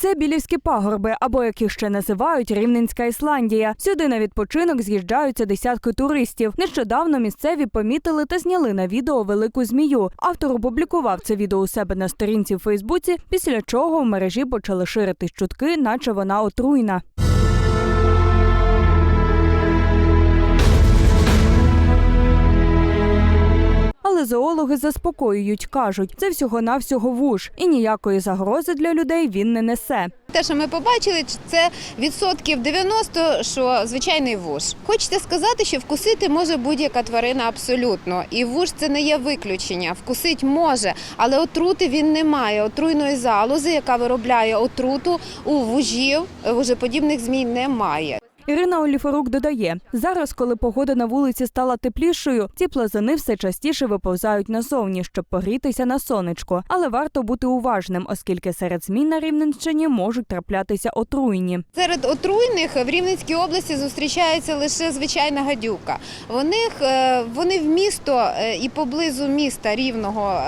Це білівські пагорби, або як їх ще називають Рівненська Ісландія. Сюди на відпочинок з'їжджаються десятки туристів. Нещодавно місцеві помітили та зняли на відео велику змію. Автор опублікував це відео у себе на сторінці в Фейсбуці, після чого в мережі почали ширитись чутки, наче вона отруйна. Але зоологи заспокоюють, кажуть, це всього-навсього вуж, і ніякої загрози для людей він не несе. Те, що ми побачили, це відсотків 90, що звичайний вуж. Хочете сказати, що вкусити може будь-яка тварина абсолютно. І вуж це не є виключення. Вкусить може, але отрути він не має. Отруйної залози, яка виробляє отруту у вужів, вужеподібних змій немає. Ірина Оліфорук додає: зараз, коли погода на вулиці стала теплішою, ці плазуни все частіше виповзають назовні, щоб погрітися на сонечко. Але варто бути уважним, оскільки серед змій на Рівненщині можуть траплятися отруйні. Серед отруйних в Рівненській області зустрічається лише звичайна гадюка. Вони, е, вони в місто е, і поблизу міста рівного.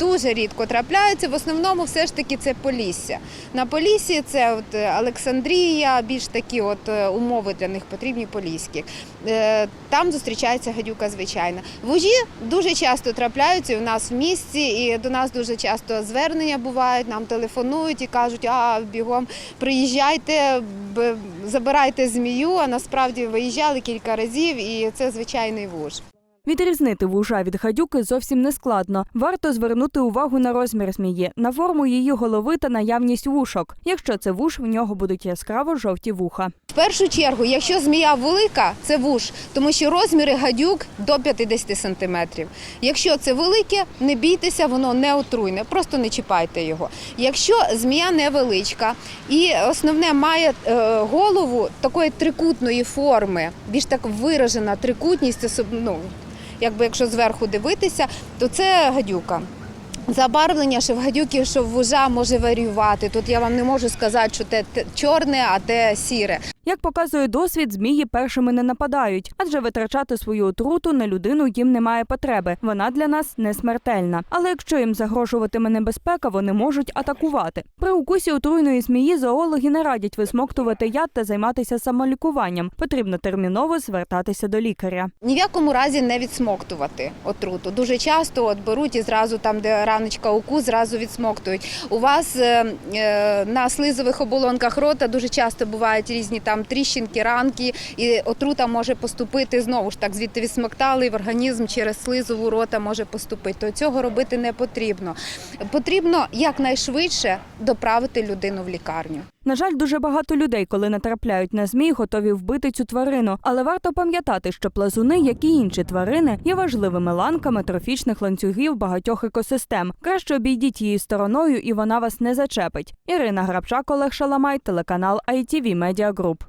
Дуже рідко трапляються. В основному все ж таки це Полісся. На Поліссі це от е, Олександрія, більш такі от е, умови для них потрібні поліські. Е, Там зустрічається гадюка звичайна. Вужі дуже часто трапляються у нас в місті, і до нас дуже часто звернення бувають, нам телефонують і кажуть, а бігом приїжджайте, забирайте змію, а насправді виїжджали кілька разів, і це звичайний вуж. Відрізнити вужа від гадюки зовсім не складно. Варто звернути увагу на розмір змії, на форму її голови та наявність вушок. Якщо це вуш, в нього будуть яскраво жовті вуха. В першу чергу, якщо змія велика, це вуж, тому що розміри гадюк до 50 сантиметрів. Якщо це велике, не бійтеся, воно не отруйне, просто не чіпайте його. Якщо змія невеличка і основне має е, голову такої трикутної форми, більш так виражена трикутність, ну, якби якщо зверху дивитися, то це гадюка. Забарвлення що в гадюки, що вужа може варіювати. Тут я вам не можу сказати, що те чорне, а те сіре. Як показує досвід, змії першими не нападають, адже витрачати свою отруту на людину їм немає потреби. Вона для нас не смертельна. Але якщо їм загрожуватиме небезпека, вони можуть атакувати. При укусі отруйної змії зоологи не радять висмоктувати яд та займатися самолікуванням. Потрібно терміново звертатися до лікаря. Ні в якому разі не відсмоктувати отруту. Дуже часто от беруть і зразу там, де раночка укус, зразу відсмоктують. У вас е, е, на слизових оболонках рота дуже часто бувають різні там тріщинки, ранки, і отрута може поступити знову ж так, звідти відсмоктали в організм через слизову рота може поступити. То цього робити не потрібно. Потрібно якнайшвидше доправити людину в лікарню. На жаль, дуже багато людей, коли натрапляють на змій, готові вбити цю тварину. Але варто пам'ятати, що плазуни, як і інші тварини, є важливими ланками трофічних ланцюгів багатьох екосистем. Краще обійдіть її стороною, і вона вас не зачепить. Ірина Грабчак, Олег Шаламай, телеканал ITV Media Group.